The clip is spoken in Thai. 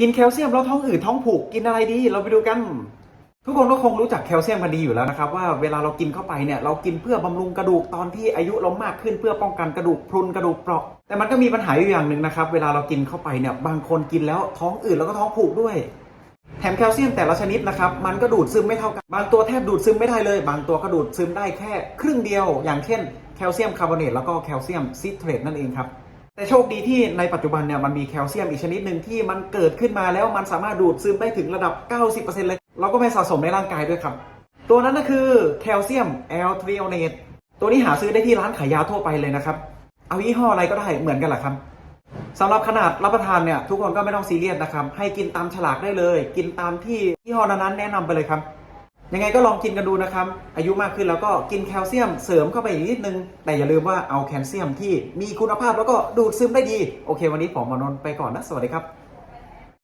กินแคลเซียมแล้วท้องอืดท้องผูกกินอะไรดี เราไปดูกัน ทุกคนก็คงรู้จักแคลเซียมกันดีอยู่แล้วนะครับว่าเวลาเรากินเข้าไปเนี่ยเรากินเพื่อบำรุงกระดูกตอนที่อายุเรามากขึ้นเพื่อป้องกันกระดูกพรุนกระดูกเปราะ แต่มันก็มีปัญหาอยู่อย่างหนึ่งนะครับเวลาเรากินเข้าไปเนี่ยบางคนกินแล้วท้องอืดแล้วก็ท้องผูกด้วยแถมแคลเซียมแต่ละชนิดนะครับมันก็ดูดซึมไม่เท่ากัน บางตัวแทบดูดซึมไม่ได้เลย บางตัวก็ดูดซึมได้แค่ครึ่งเดียว อย่างเช่นแคลเซียมคาร์บอเนตแล้วก็แคลเซียมซิตรตนั่นเองครับ แต่โชคดีที่ในปัจจุบันเนี่ยมันมีแคลเซียมอีกชนิดหนึ่งที่มันเกิดขึ้นมาแล้วมันสามารถดูดซึมได้ถึงระดับ 90%เลยเราก็ไม่สะสมในร่างกายด้วยครับ ตัวนั้นก็คือแคลเซียมแอลทริโอเนตตัวนี้หาซื้อได้ที่ร้านขายยาทั่วไปเลยนะครับ เอายี่ห้ออะไรก็ได้เหมือนกันแหละครับสำหรับขนาดรับประทานเนี่ยทุกคนก็ไม่ต้องซีเรียสนะครับให้กินตามฉลากได้เลย กินตามที่ยี่ห้อนั้นๆแนะนำไปเลยครับ ยังไงก็ลองกินกันดูนะครับ อายุมากขึ้นแล้วก็กินแคลเซียมเสริมเข้าไปอีกนิดนึง แต่อย่าลืมว่าเอาแคลเซียมที่มีคุณภาพแล้วก็ดูดซึมได้ดี โอเค วันนี้ผมมอนนท์ไปก่อนนะ สวัสดีครับ